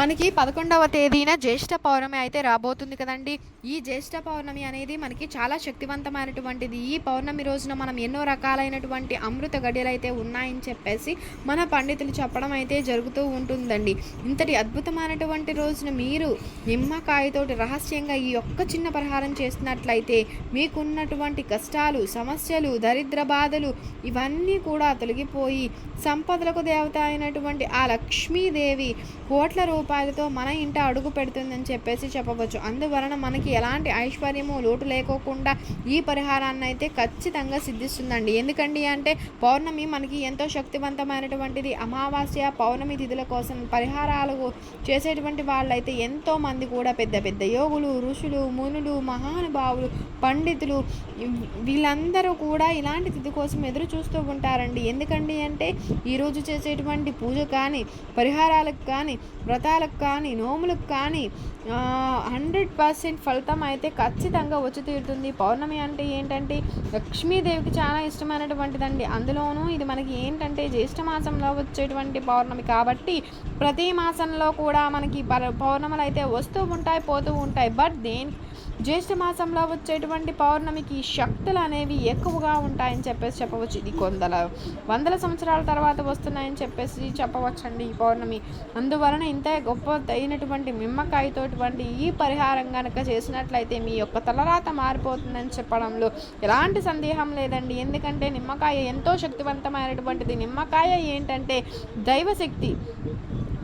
మనకి పదకొండవ తేదీన జ్యేష్ఠ పౌర్ణమి అయితే రాబోతుంది కదండి. ఈ జ్యేష్ఠ పౌర్ణమి అనేది మనకి చాలా శక్తివంతమైనటువంటిది. ఈ పౌర్ణమి రోజున మనం ఎన్నో రకాలైనటువంటి అమృత గడియలు అయితే ఉన్నాయని చెప్పేసి మన పండితులు చెప్పడం అయితే జరుగుతూ ఉంటుందండి. ఇంతటి అద్భుతమైనటువంటి రోజున మీరు నిమ్మకాయతోటి రహస్యంగా ఈ ఒక్క చిన్న పరిహారం చేసినట్లయితే మీకున్నటువంటి కష్టాలు సమస్యలు దరిద్ర బాధలు ఇవన్నీ కూడా తొలగిపోయి సంపదలకు దేవత అయినటువంటి ఆ లక్ష్మీదేవి కోట్ల రూపాయలతో మన ఇంట అడుగు పెడుతుందని చెప్పేసి చెప్పవచ్చు. అందువలన మనకి ఎలాంటి ఐశ్వర్యము లోటు లేకోకుండా ఈ పరిహారాన్ని అయితే ఖచ్చితంగా సిద్ధిస్తుందండి. ఎందుకండి అంటే పౌర్ణమి మనకి ఎంతో శక్తివంతమైనటువంటిది. అమావాస్య పౌర్ణమి తిథుల కోసం పరిహారాలు చేసేటువంటి వాళ్ళైతే ఎంతో మంది కూడా పెద్ద పెద్ద యోగులు ఋషులు మునులు మహానుభావులు పండితులు వీళ్ళందరూ కూడా ఇలాంటి తిథి కోసం ఎదురు చూస్తూ ఉంటారండి. ఎందుకండి అంటే ఈరోజు చేసేటువంటి పూజ కానీ పరిహారాలకు కానీ వ్రతాలకు కానీ నోములకు కానీ హండ్రెడ్ పర్సెంట్ ఫలితం అయితే ఖచ్చితంగా వచ్చి తీరుతుంది. పౌర్ణమి అంటే ఏంటంటే లక్ష్మీదేవికి చాలా ఇష్టమైనటువంటిదండి. అందులోనూ ఇది మనకి ఏంటంటే జ్యేష్ఠ మాసంలో వచ్చేటువంటి పౌర్ణమి కాబట్టి ప్రతి మాసంలో కూడా మనకి పౌర్ణములు అయితే వస్తూ ఉంటాయి పోతూ ఉంటాయి. బట్ దేని జ్యేష్ఠ మాసంలో వచ్చేటువంటి పౌర్ణమికి శక్తులు అనేవి ఎక్కువగా ఉంటాయని చెప్పేసి చెప్పవచ్చు. ఇది కొందల వందల సంవత్సరాల తర్వాత వస్తున్నాయని చెప్పేసి చెప్పవచ్చండి ఈ పౌర్ణమి. అందువలన ఇంత గొప్ప అయినటువంటి మిమ్మకాయతోటువంటి ఈ పరిహారం కనుక చేసినట్లయితే మీ యొక్క తలరాత మారిపోతుందని చెప్పడంలో ఎలాంటి సందేహం లేదండి. ఎందుకంటే నిమ్మకాయ ఎంతో శక్తివంతమైనటువంటిది. నిమ్మకాయ ఏంటంటే దైవశక్తి.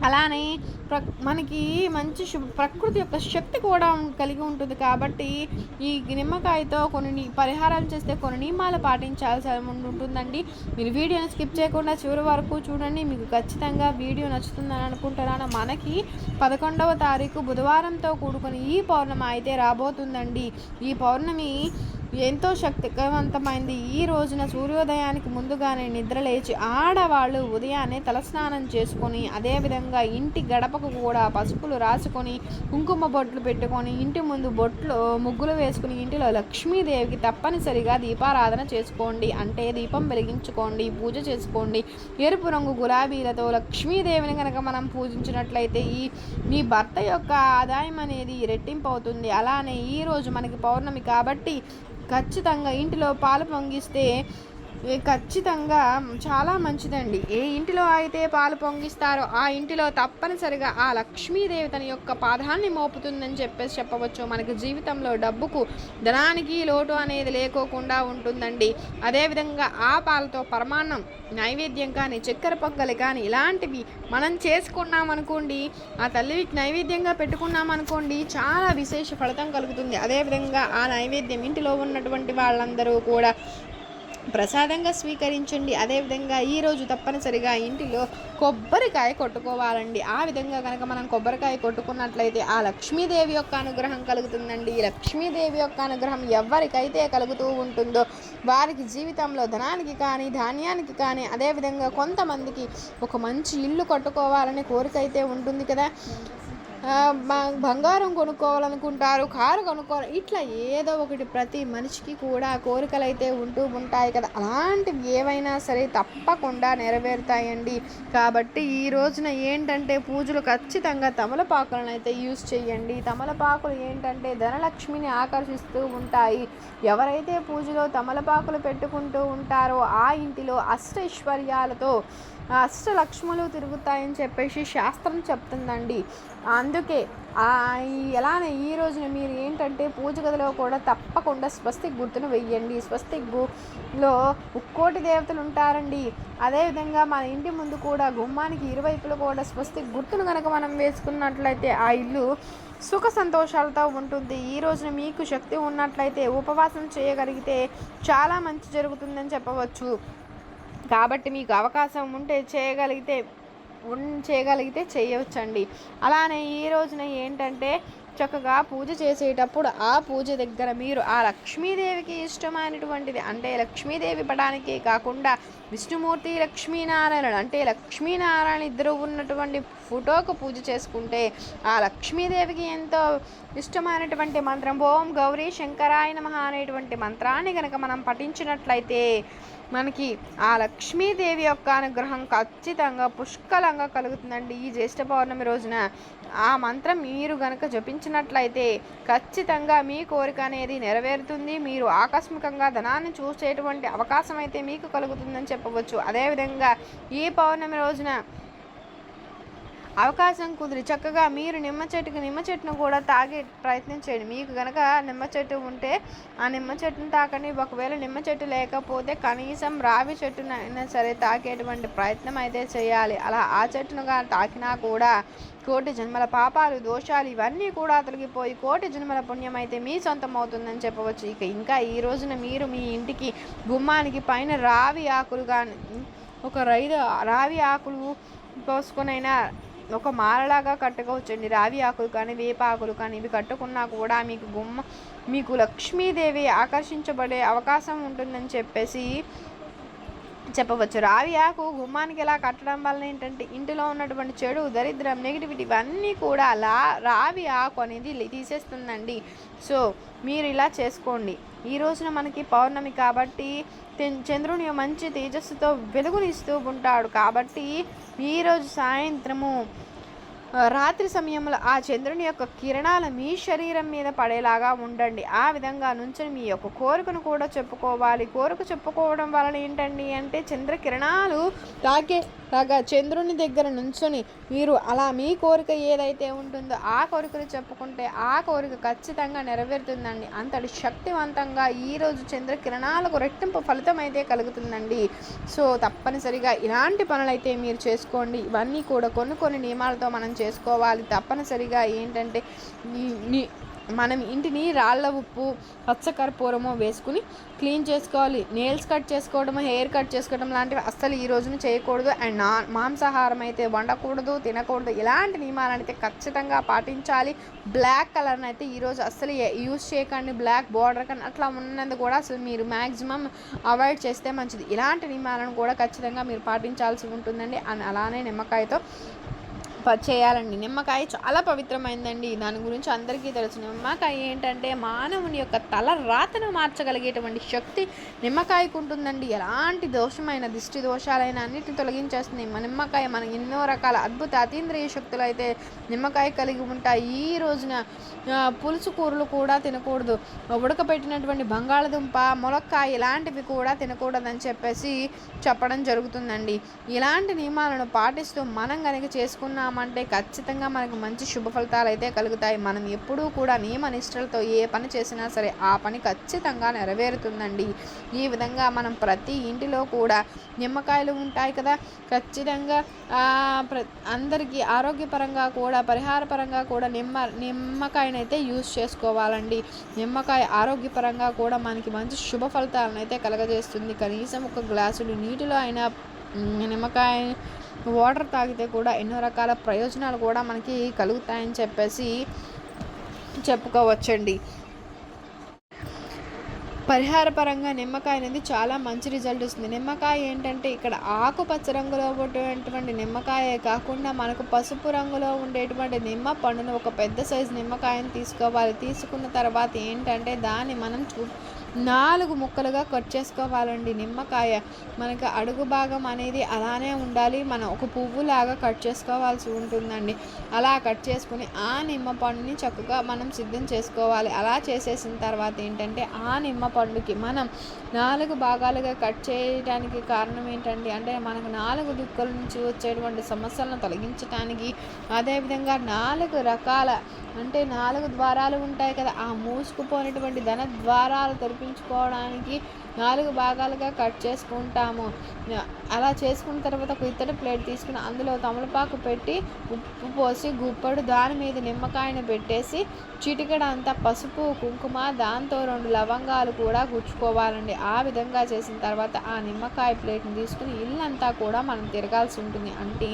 అలానే ప్ర మనకి మంచి ప్రకృతి యొక్క శక్తి కూడా కలిగి ఉంటుంది కాబట్టి ఈ నిమ్మకాయతో కొన్ని ని- పరిహారాలు చేస్తే కొన్ని నియమాలు పాటించాల్సి ఉంటుందండి. మీరు వీడియోని స్కిప్ చేయకుండా చివరి వరకు చూడండి. మీకు ఖచ్చితంగా వీడియో నచ్చుతుందని అనుకుంటున్నాను. మనకి పదకొండవ తారీఖు బుధవారంతో కూడుకుని ఈ పౌర్ణమి అయితే రాబోతుందండి. ఈ పౌర్ణమి ఎంతో శక్తివంతమైంది. ఈ రోజున సూర్యోదయానికి ముందుగానే నిద్ర లేచి ఆడవాళ్ళు ఉదయాన్నే తలస్నానం చేసుకొని అదేవిధంగా ఇంటి గడపకు కూడా పసుపులు రాసుకొని కుంకుమ బొట్లు పెట్టుకొని ఇంటి ముందు బొట్లు ముగ్గులు వేసుకుని ఇంటిలో లక్ష్మీదేవికి తప్పనిసరిగా దీపారాధన చేసుకోండి. అంటే దీపం వెలిగించుకోండి పూజ చేసుకోండి. ఎరుపు రంగు గులాబీలతో లక్ష్మీదేవిని కనుక మనం పూజించినట్లయితే ఈ మీ భర్త యొక్క ఆదాయం అనేది రెట్టింపు అవుతుంది. అలానే ఈ రోజు మనకి పౌర్ణమి కాబట్టి ఖచ్చితంగా ఇంటిలో పాలు పొంగిస్తే ఖచ్చితంగా చాలా మంచిదండి. ఏ ఇంటిలో అయితే పాలు పొంగిస్తారో ఆ ఇంటిలో తప్పనిసరిగా ఆ లక్ష్మీదేవి తన యొక్క పాదాన్ని మోపుతుందని చెప్పేసి చెప్పవచ్చు. మనకి జీవితంలో డబ్బుకు ధనానికి లోటు అనేది లేకోకుండా ఉంటుందండి. అదేవిధంగా ఆ పాలతో పరమాన్నం నైవేద్యం కానీ చక్కెర పొంగలి కానీ ఇలాంటివి మనం చేసుకున్నాం అనుకోండి ఆ తల్లికి నైవేద్యంగా పెట్టుకున్నాం అనుకోండి చాలా విశేష ఫలితం కలుగుతుంది. అదేవిధంగా ఆ నైవేద్యం ఇంటిలో ఉన్నటువంటి వాళ్ళందరూ కూడా ప్రసాదంగా స్వీకరించండి. అదేవిధంగా ఈరోజు తప్పనిసరిగా ఇంటిలో కొబ్బరికాయ కొట్టుకోవాలండి. ఆ విధంగా కనుక మనం కొబ్బరికాయ కొట్టుకున్నట్లయితే ఆ లక్ష్మీదేవి యొక్క అనుగ్రహం కలుగుతుందండి. ఈ లక్ష్మీదేవి యొక్క అనుగ్రహం ఎవరికైతే కలుగుతూ ఉంటుందో వారికి జీవితంలో ధనానికి కానీ ధాన్యానికి కానీ అదేవిధంగా కొంతమందికి ఒక మంచి ఇల్లు కట్టుకోవాలనే కోరిక అయితే ఉంటుంది కదా. బంగారం కొనుక్కోవాలనుకుంటారు కారు కొనుక్కోవాలి ఇట్లా ఏదో ఒకటి ప్రతి మనిషికి కూడా కోరికలు అయితే ఉంటూ ఉంటాయి కదా. అలాంటివి ఏవైనా సరే తప్పకుండా నెరవేరుతాయండి. కాబట్టి ఈ రోజున ఏంటంటే పూజలు ఖచ్చితంగా తమలపాకులను అయితే యూజ్ చేయండి. తమలపాకులు ఏంటంటే ధనలక్ష్మిని ఆకర్షిస్తూ ఉంటాయి. ఎవరైతే పూజలో తమలపాకులు పెట్టుకుంటూ ఉంటారో ఆ ఇంటిలో అష్టైశ్వర్యాలతో అష్టలక్ష్ములు తిరుగుతాయని చెప్పేసి శాస్త్రం చెప్తుందండి. అందుకే ఎలా ఈ- ఎలానే ఈ రోజున మీరు ఏంటంటే పూజ గదిలో కూడా తప్పకుండా స్వస్తిక్ గుర్తును వెయ్యండి. స్వస్తిక్ గులో ముక్కోటి దేవతలు ఉంటారండి. అదేవిధంగా మన ఇంటి ముందు కూడా గుమ్మానికి ఇరువైపులు కూడా స్వస్తిక్ గుర్తును కనుక మనం వేసుకున్నట్లయితే ఆ ఇల్లు సుఖ సంతోషాలతో ఉంటుంది. ఈ రోజున మీకు శక్తి ఉన్నట్లయితే ఉపవాసం చేయగలిగితే చాలా మంచి జరుగుతుందని చెప్పవచ్చు. కాబట్టి మీకు అవకాశం ఉంటే చేయగలిగితే చేయగలిగితే చేయవచ్చండి. అలానే ఈ రోజున ఏంటంటే చక్కగా పూజ చేసేటప్పుడు ఆ పూజ దగ్గర మీరు ఆ లక్ష్మీదేవికి ఇష్టమైనటువంటిది అంటే లక్ష్మీదేవి పటానికి కాకుండా విష్ణుమూర్తి లక్ష్మీనారాయణుడు అంటే లక్ష్మీనారాయణ ఇద్దరు ఉన్నటువంటి ఫోటోకు పూజ చేసుకుంటే ఆ లక్ష్మీదేవికి ఎంతో ఇష్టమైనటువంటి మంత్రం ఓం గౌరీ శంకరాయ నమ అనేటువంటి మంత్రాన్ని కనుక మనం పఠించినట్లయితే మనకి ఆ లక్ష్మీదేవి యొక్క అనుగ్రహం ఖచ్చితంగా పుష్కలంగా కలుగుతుందండి. ఈ జ్యేష్ఠ పౌర్ణమి రోజున ఆ మంత్రం మీరు గనక జపించినట్లయితే ఖచ్చితంగా మీ కోరిక అనేది నెరవేరుతుంది. మీరు ఆకస్మికంగా ధనాన్ని చూసేటువంటి అవకాశం అయితే మీకు కలుగుతుందని చెప్పవచ్చు. అదేవిధంగా ఈ పౌర్ణమి రోజున అవకాశం కుదిరి. చక్కగా మీరు నిమ్మ చెట్టుకి నిమ్మ చెట్టును కూడా తాగే ప్రయత్నం చేయండి. మీకు కనుక నిమ్మ చెట్టు ఉంటే ఆ నిమ్మ చెట్టును తాకండి. ఒకవేళ నిమ్మ చెట్టు లేకపోతే కనీసం రావి చెట్టునైనా సరే తాకేటువంటి ప్రయత్నం అయితే చేయాలి. అలా ఆ చెట్టునుగా తాకినా కూడా కోటి జన్మల పాపాలు దోషాలు ఇవన్నీ కూడా తొలగిపోయి కోటి జన్మల పుణ్యం అయితే మీ సొంతం అవుతుందని చెప్పవచ్చు. ఇక ఇంకా ఈ రోజున మీరు మీ ఇంటికి గుమ్మానికి పైన రావి ఆకులు కానీ ఒక రైదు రావి ఆకులు పోసుకునైనా ఒక మాలలాగా కట్టుకోవచ్చండి. రావి ఆకులు కానీ వేప ఆకులు కానీ ఇవి కట్టుకున్నా కూడా మీకు గుమ్మ మీకు లక్ష్మీదేవి ఆకర్షించబడే అవకాశం ఉంటుందని చెప్పేసి చెప్పవచ్చు. రావి ఆకు గుమ్మానికి ఇలా కట్టడం వల్ల ఏంటంటే ఇంటిలో ఉన్నటువంటి చెడు దరిద్రం నెగిటివిటీ ఇవన్నీ కూడా లా రావి ఆకు అనేది లే- తీసేస్తుందండి. సో మీరు ఇలా చేసుకోండి. ఈ రోజున మనకి పౌర్ణమి కాబట్టి చంద్రుని మంచి తేజస్సుతో వెలుగునిస్తూ ఉంటాడు. కాబట్టి ఈరోజు సాయంత్రము రాత్రి సమయంలో ఆ చంద్రుని యొక్క కిరణాలు మీ శరీరం మీద పడేలాగా ఉండండి. ఆ విధంగా నుంచుని మీ యొక్క కోరికను కూడా చెప్పుకోవాలి. కోరిక చెప్పుకోవడం వలన ఏంటండి అంటే చంద్ర కిరణాలు తాకే లాగా చంద్రుని దగ్గర నుంచొని మీరు అలా మీ కోరిక ఏదైతే ఉంటుందో ఆ కోరికను చెప్పుకుంటే ఆ కోరిక ఖచ్చితంగా నెరవేరుతుందండి. అంతటి శక్తివంతంగా ఈరోజు చంద్ర కిరణాలకు రెట్టింపు ఫలితం అయితే కలుగుతుందండి. సో తప్పనిసరిగా ఇలాంటి పనులైతే మీరు చేసుకోండి. ఇవన్నీ కూడా కొన్ని కొన్ని నియమాలతో మనం చేసుకోవాలి. తప్పనిసరిగా ఏంటంటే మనం ఇంటిని రాళ్ళ ఉప్పు పచ్చకర్పూరము వేసుకుని క్లీన్ చేసుకోవాలి. నేల్స్ కట్ చేసుకోవడం హెయిర్ కట్ చేసుకోవడం లాంటివి అస్సలు ఈ రోజున చేయకూడదు. అండ్ నా మాంసాహారం అయితే వండకూడదు తినకూడదు. ఇలాంటి నియమాలను అయితే ఖచ్చితంగా పాటించాలి. బ్లాక్ కలర్ని అయితే ఈరోజు అస్సలు యూస్ చేయకండి. బ్లాక్ బార్డర్ కానీ అట్లా ఉన్నది కూడా అసలు మీరు మ్యాక్సిమం అవాయిడ్ చేస్తే మంచిది. ఇలాంటి నియమాలను కూడా ఖచ్చితంగా మీరు పాటించాల్సి ఉంటుందండి. అండ్ అలానే నిమ్మకాయతో చేయాలండి. నిమ్మకాయ చాలా పవిత్రమైందండి. దాని గురించి అందరికీ తెలుసు. నిమ్మకాయ ఏంటంటే మానవుని యొక్క తల రాతను మార్చగలిగేటువంటి శక్తి నిమ్మకాయకు ఉంటుందండి. ఎలాంటి దోషమైన దిష్టి దోషాలైన అన్నిటిని తొలగించేస్తుంది. మన నిమ్మకాయ మన ఎన్నో రకాల అద్భుత అతీంద్రియ శక్తులు అయితే నిమ్మకాయ కలిగి ఉంటాయి. ఈ రోజున పులుసు కూరలు కూడా తినకూడదు. ఉడకబెట్టినటువంటి బంగాళదుంప ములక్కాయ ఇలాంటివి కూడా తినకూడదని చెప్పేసి చెప్పడం జరుగుతుందండి. ఇలాంటి నియమాలను పాటిస్తూ మనం కనుక చేసుకున్నామంటే ఖచ్చితంగా మనకు మంచి శుభ ఫలితాలు అయితే కలుగుతాయి. మనం ఎప్పుడూ కూడా నియమ నిష్ఠలతో ఏ పని చేసినా సరే ఆ పని ఖచ్చితంగా నెరవేరుతుందండి. ఈ విధంగా మనం ప్రతి ఇంటిలో కూడా నిమ్మకాయలు ఉంటాయి కదా ఖచ్చితంగా ప్ర అందరికీ ఆరోగ్యపరంగా కూడా పరిహారపరంగా కూడా నిమ్మ నిమ్మకాయనైతే యూస్ చేసుకోవాలండి. నిమ్మకాయ ఆరోగ్యపరంగా కూడా మనకి మంచి శుభ ఫలితాలను అయితే కలగజేస్తుంది. కనీసం ఒక గ్లాసులు నీటిలో అయినా నిమ్మకాయ వాటర్ తాగితే కూడా ఎన్నో రకాల ప్రయోజనాలు కూడా మనకి కలుగుతాయని చెప్పేసి చెప్పుకోవచ్చండి. పరిహారపరంగా నిమ్మకాయ అనేది చాలా మంచి రిజల్ట్ ఇస్తుంది నిమ్మకాయ ఏంటంటే ఇక్కడ ఆకుపచ్చ రంగులో ఉండేటువంటి నిమ్మకాయే కాకుండా మనకు పసుపు రంగులో ఉండేటువంటి నిమ్మ పండును ఒక పెద్ద సైజు నిమ్మకాయని తీసుకోవాలి. తీసుకున్న తర్వాత ఏంటంటే దాన్ని మనం చూ నాలుగు ముక్కలుగా కట్ చేసుకోవాలండి నిమ్మకాయ. మనకు అడుగు భాగం అనేది అలానే ఉండాలి. మనం ఒక పువ్వులాగా కట్ చేసుకోవాల్సి ఉంటుందండి. అలా కట్ చేసుకుని ఆ నిమ్మ పండుని చక్కగా మనం సిద్ధం చేసుకోవాలి. అలా చేసేసిన తర్వాత ఏంటంటే ఆ నిమ్మ పండుకి మనం నాలుగు భాగాలుగా కట్ చేయడానికి కారణం ఏంటండి? అంటే మనకు నాలుగు దిక్కుల నుంచి వచ్చేటువంటి సమస్యలను తొలగించడానికి అదేవిధంగా నాలుగు రకాల అంటే నాలుగు ద్వారాలు ఉంటాయి కదా ఆ మూసుకుపోయినటువంటి ధన ద్వారాలు తెరిపించుకోవడానికి నాలుగు భాగాలుగా కట్ చేసుకుంటాము. అలా చేసుకున్న తర్వాత ఒక ఇత్తడి ప్లేట్ తీసుకుని అందులో తమలపాకు పెట్టి ఉప్పు పోసి గుప్పడు దాని మీద నిమ్మకాయను పెట్టేసి చిటికెడ అంతా పసుపు కుంకుమ దాంతో రెండు లవంగాలు కూడా గుచ్చుకోవాలండి. ఆ విధంగా చేసిన తర్వాత ఆ నిమ్మకాయ ప్లేట్ని తీసుకుని ఇల్లంతా కూడా మనం తిరగాల్సి ఉంటుంది. అంటే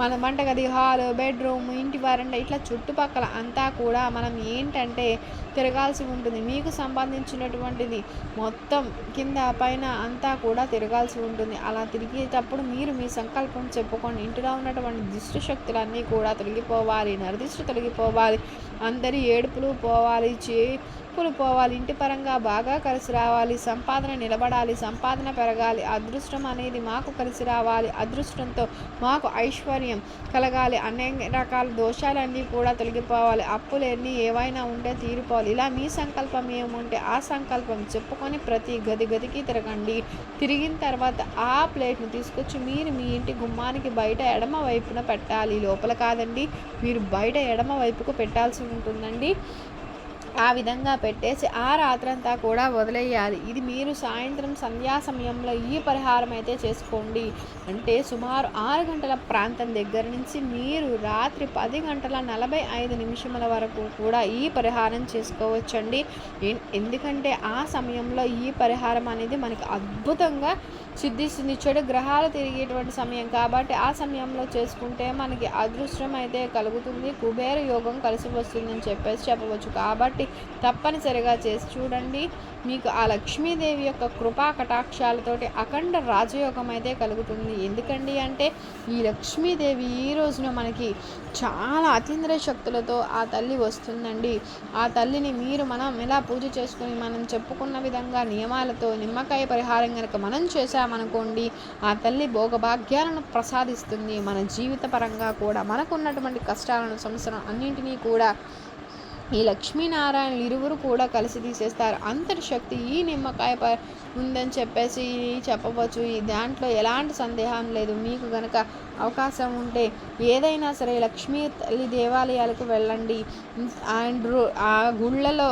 మన వంటగది హాల్ బెడ్రూమ్ ఇంటి వరండా ఇట్లా చుట్టుపక్కల అంతా కూడా మనం ఏంటంటే తిరగాల్సి ఉంటుంది. మీకు సంబంధించినటువంటిది మొత్తం కింద పైన అంతా కూడా తిరగాల్సి ఉంటుంది. అలా తిరిగేటప్పుడు మీరు మీ సంకల్పం చెప్పుకొని ఇంటిలో ఉన్నటువంటి దిష్టి శక్తులన్నీ కూడా తొలగిపోవాలి. నరదిష్టి తొలగిపోవాలి. అందరి ఏడుపులు పోవాలి. చేపులు పోవాలి. ఇంటి పరంగా బాగా కలిసి రావాలి. సంపాదన నిలబడాలి. సంపాదన పెరగాలి. అదృష్టం అనేది మాకు కలిసి రావాలి. అదృష్టంతో మాకు ఐశ్వర్యం కలగాలి. అనేక రకాల దోషాలన్నీ కూడా తొలగిపోవాలి. అప్పులు ఏవైనా ఉంటే తీరిపోవాలి ఇలా మీ సంకల్పం ఏముంటే ఆ సంకల్పం చెప్పుకొని ప్రతి గది గదికి తిరగండి. తిరిగిన తర్వాత ఆ ప్లేట్ను తీసుకొచ్చి మీరు మీ ఇంటి గుమ్మానికి బయట ఎడమ వైపున పెట్టాలి. లోపల కాదండి మీరు బయట ఎడమ వైపుకు పెట్టాల్సి ఉంటుందండి. ఆ విధంగా పెట్టేసి ఆ రాత్రంతా కూడా వదిలేయాలి. ఇది మీరు సాయంత్రం సంధ్యా సమయంలో ఈ పరిహారం అయితే చేసుకోండి. అంటే సుమారు ఆరు గంటల ప్రాంతం దగ్గర నుంచి మీరు రాత్రి పది గంటల నలభై ఐదు నిమిషముల వరకు కూడా ఈ పరిహారం చేసుకోవచ్చండి. ఎందుకంటే ఆ సమయంలో ఈ పరిహారం అనేది మనకి అద్భుతంగా సిద్ధిస్తుంది. చెడు గ్రహాలు తిరిగేటువంటి సమయం కాబట్టి ఆ సమయంలో చేసుకుంటే మనకి అదృష్టం అయితే కలుగుతుంది. కుబేర యోగం కలిసి వస్తుందని చెప్పేసి చెప్పవచ్చు. కాబట్టి తప్పనిసరిగా చేసి చూడండి. మీకు ఆ లక్ష్మీదేవి యొక్క కృపా కటాక్షాలతోటి అఖండ రాజయోగం అయితే కలుగుతుంది. ఎందుకండి అంటే ఈ లక్ష్మీదేవి ఈ రోజున మనకి చాలా అతీంద్ర శక్తులతో ఆ తల్లి వస్తుందండి. ఆ తల్లిని మీరు మనం ఎలా పూజ చేసుకుని మనం చెప్పుకున్న విధంగా నియమాలతో నిమ్మకాయ పరిహారం కనుక మనం చేశామనుకోండి ఆ తల్లి భోగభాగ్యాలను ప్రసాదిస్తుంది. మన జీవిత పరంగా కూడా మనకున్నటువంటి కష్టాలను సంవత్సరం అన్నింటినీ కూడా ఈ లక్ష్మీనారాయణలు ఇరువురు కూడా కలిసి తీసేస్తారు. అంతటి శక్తి ఈ నిమ్మకాయ ప ఉందని చెప్పేసి చెప్పవచ్చు. ఈ దాంట్లో ఎలాంటి సందేహం లేదు. మీకు గనక అవకాశం ఉంటే ఏదైనా సరే లక్ష్మీ తల్లి దేవాలయాలకు వెళ్ళండి. అండ్ ఆ గుళ్ళలో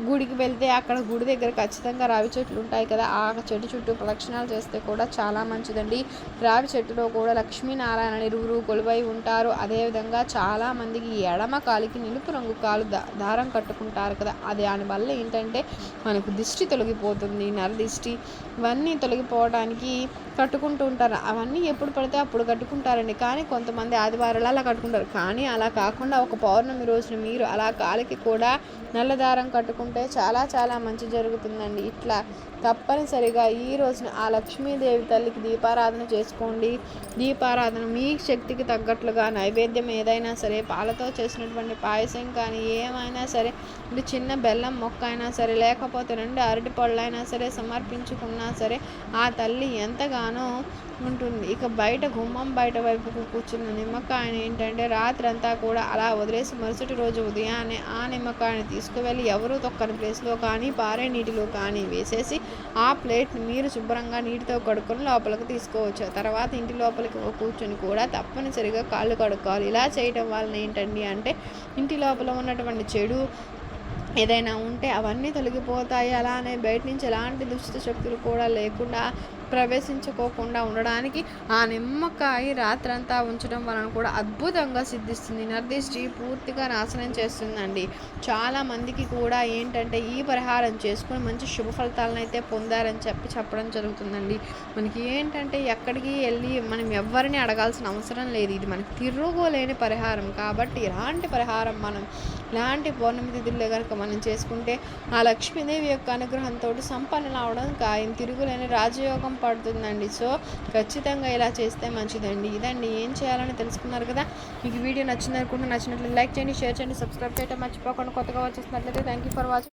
గుడికి వెళ్తే అక్కడ గుడి దగ్గర ఖచ్చితంగా రావి చెట్లు ఉంటాయి కదా. ఆ చెట్టు చుట్టూ ప్రదక్షిణాలు చేస్తే కూడా చాలా మంచిదండి. రావి చెట్టులో కూడా లక్ష్మీనారాయణ ఇరువురు కొలువై ఉంటారు. అదేవిధంగా చాలా మందికి ఎడమ కాలికి నిలుపు రంగు కాలు దా దారం కట్టుకుంటారు కదా. అది దానివల్ల ఏంటంటే మనకు దిష్టి తొలగిపోతుంది నరదిష్టి ఇవన్నీ తొలగిపోవడానికి కట్టుకుంటూ ఉంటారు. అవన్నీ ఎప్పుడు పడితే అప్పుడు కట్టుకుంటారండి. కానీ కొంతమంది ఆదివారాలు అలా కట్టుకుంటారు. కానీ అలా కాకుండా ఒక పౌర్ణమి రోజున మీరు అలా కాలికి కూడా నల్ల దారం కట్టుకుంటే చాలా చాలా మంచి జరుగుతుందండి. ఇట్లా తప్పనిసరిగా ఈ రోజున ఆ లక్ష్మీదేవి తల్లికి దీపారాధన చేసుకోండి. దీపారాధన మీ శక్తికి తగ్గట్లుగా నైవేద్యం ఏదైనా సరే పాలతో చేసినటువంటి పాయసం కానీ ఏమైనా సరే అంటే చిన్న బెల్లం మొక్క అయినా సరే లేకపోతే రెండు అరటి పళ్ళైనా అయినా సరే సమర్పించుకున్నా సరే ఆ తల్లి ఎంతగానో ఉంటుంది. ఇక బయట గుమ్మం బయట వైపుకు కూర్చున్న నిమ్మకాయని ఏంటంటే రాత్రి అంతా కూడా అలా వదిలేసి మరుసటి రోజు ఉదయాన్నే ఆ నిమ్మకాయని తీసుకువెళ్ళి ఎవరు తొక్కని ప్లేస్లో కానీ పారే నీటిలో కానీ వేసేసి ఆ ప్లేట్ని మీరు శుభ్రంగా నీటితో కడుక్కొని లోపలికి తీసుకోవచ్చు. తర్వాత ఇంటి లోపలికి కూర్చొని కూడా తప్పనిసరిగా కాళ్ళు కడుక్కోవాలి. ఇలా చేయటం వలన ఏంటండి అంటే ఇంటి లోపల ఉన్నటువంటి చెడు ఏదైనా ఉంటే అవన్నీ తొలగిపోతాయి. అలానే బయట నుంచి ఎలాంటి దుష్ట శక్తులు కూడా లేకుండా ప్రవేశించుకోకుండా ఉండడానికి ఆ నిమ్మకాయ రాత్రంతా ఉంచడం వలన కూడా అద్భుతంగా సిద్ధిస్తుంది. నర్దిష్టి పూర్తిగా నాశనం చేస్తుందండి. చాలా మందికి కూడా ఏంటంటే ఈ పరిహారం చేసుకుని మంచి శుభ ఫలితాలను అయితే పొందారని చెప్పి చెప్పడం జరుగుతుందండి. మనకి ఏంటంటే ఎక్కడికి వెళ్ళి మనం ఎవరిని అడగాల్సిన అవసరం లేదు. ఇది మనకి తిరుగులేని పరిహారం కాబట్టి ఇలాంటి పరిహారం మనం ఇలాంటి పౌర్ణమి తిథుల్లో కనుక మనం చేసుకుంటే ఆ లక్ష్మీదేవి యొక్క అనుగ్రహంతో సంపన్నులు అవడం ఖాయం. తిరుగులేని రాజయోగం సహాయపడుతుందండి సో ఖచ్చితంగా ఇలా చేస్తే మంచిదండి. ఇదండి. ఏం చేయాలని తెలుసుకున్నారు కదా? మీకు వీడియో నచ్చింది అనుకుంటే నచ్చినట్లు లైక్ చేయండి షేర్ చేయండి సబ్స్క్రైబ్ చేయడం మర్చిపోకుండా కొత్తగా వచ్చేసినట్లయితే థ్యాంక్ యూ ఫర్ వాచింగ్